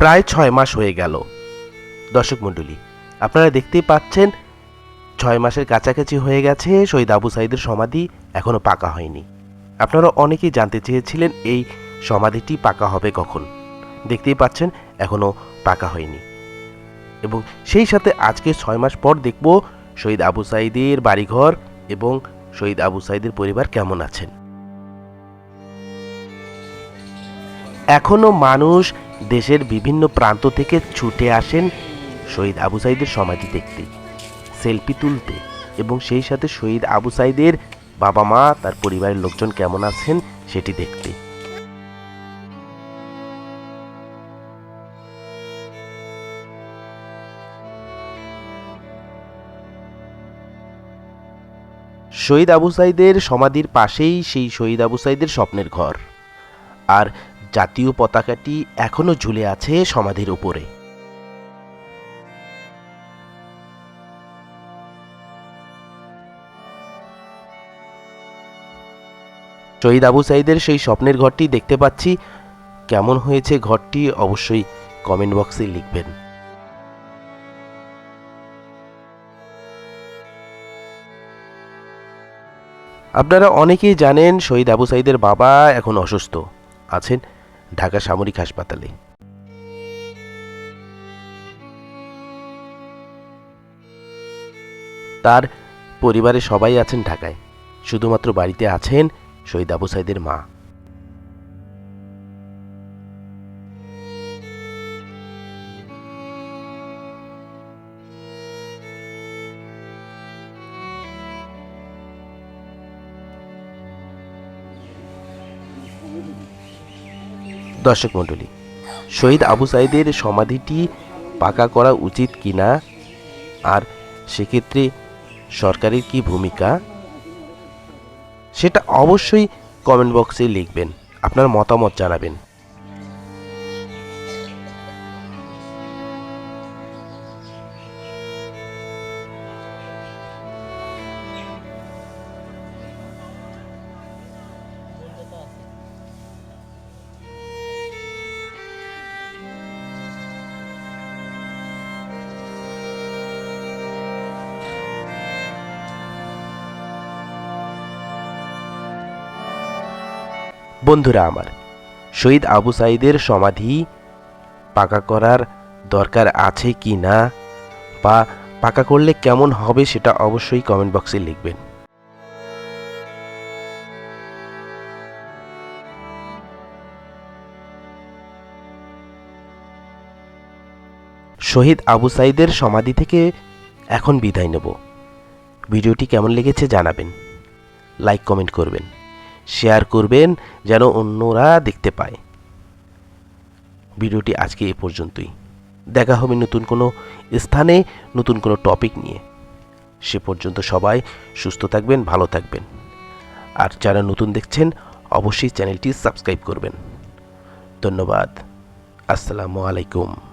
প্রায় ছয় মাস হয়ে গেল। দর্শক মণ্ডলী, আপনারা দেখতেই পাচ্ছেন, ছয় মাসের কাছাকাছি হয়ে গেছে, শহীদ আবু সাইদের সমাধি এখনও পাকা হয়নি। আপনারা অনেকেই জানতে চেয়েছিলেন এই সমাধিটি পাকা হবে কখন। দেখতেই পাচ্ছেন এখনও পাকা হয়নি। এবং সেই সাথে আজকে ছয় মাস পর দেখব শহীদ আবু সাইদের বাড়িঘর এবং শহীদ আবু সাইদের পরিবার কেমন আছেন। এখনও মানুষ দেশের বিভিন্ন প্রান্ত থেকে ছুটে আসেন শহীদ আবু সাইদের সমাধি দেখতে, সেলফি তুলতে এবং সেই সাথে শহীদ আবু সাইদের বাবা মা, তার পরিবারের লোকজন কেমন আছেন সেটি দেখতে। শহীদ আবু সাইদের সমাধির পাশেই সেই শহীদ আবু সাইদের স্বপ্নের ঘর। আর জাতীয় পতাকাটি এখনও ঝুলে আছে সমাধির উপরে। শহীদ আবু সাইদের সেই স্বপ্নের ঘরটি দেখতে পাচ্ছি। কেমন হয়েছে ঘরটি অবশ্যই কমেন্ট বক্সে লিখবেন। আপনারা অনেকেই জানেন শহীদ আবু সাইদের বাবা এখন অসুস্থ, আছেন ঢাকা সামরিক হাসপাতালে। তার পরিবারে সবাই আছেন ঢাকায়। শুধুমাত্র বাড়িতে আছেন শহীদ আবু সাইদের মা। দর্শক মণ্ডলী, শহীদ আবু সাইদের সমাধিটি পাকা করা উচিত কি না আর সেক্ষেত্রে সরকারের কি ভূমিকা? সেটা অবশ্যই কমেন্ট বক্সে লিখবেন, আপনার মতামত জানাবেন। বন্ধুরা আমার, শহীদ আবু সাইদের সমাধি পাকা করার দরকার আছে কি না, বা পাকা করলে কেমন হবে সেটা অবশ্যই কমেন্ট বক্সে লিখবেন। শহীদ আবু সাইদের সমাধি থেকে এখন বিদায় নেব। ভিডিওটি কেমন লেগেছে জানাবেন লাইক কমেন্ট করবেন। শেয়ার করবেন যেন অন্যরা দেখতে পায়। ভিডিওটি আজকে এ পর্যন্তই। দেখা হবে নতুন কোনো স্থানে, নতুন কোনো টপিক নিয়ে। সে পর্যন্ত সবাই সুস্থ থাকবেন, ভালো থাকবেন। আর যারা নতুন দেখছেন, অবশ্যই চ্যানেলটি সাবস্ক্রাইব করবেন। ধন্যবাদ। আসসালামু আলাইকুম।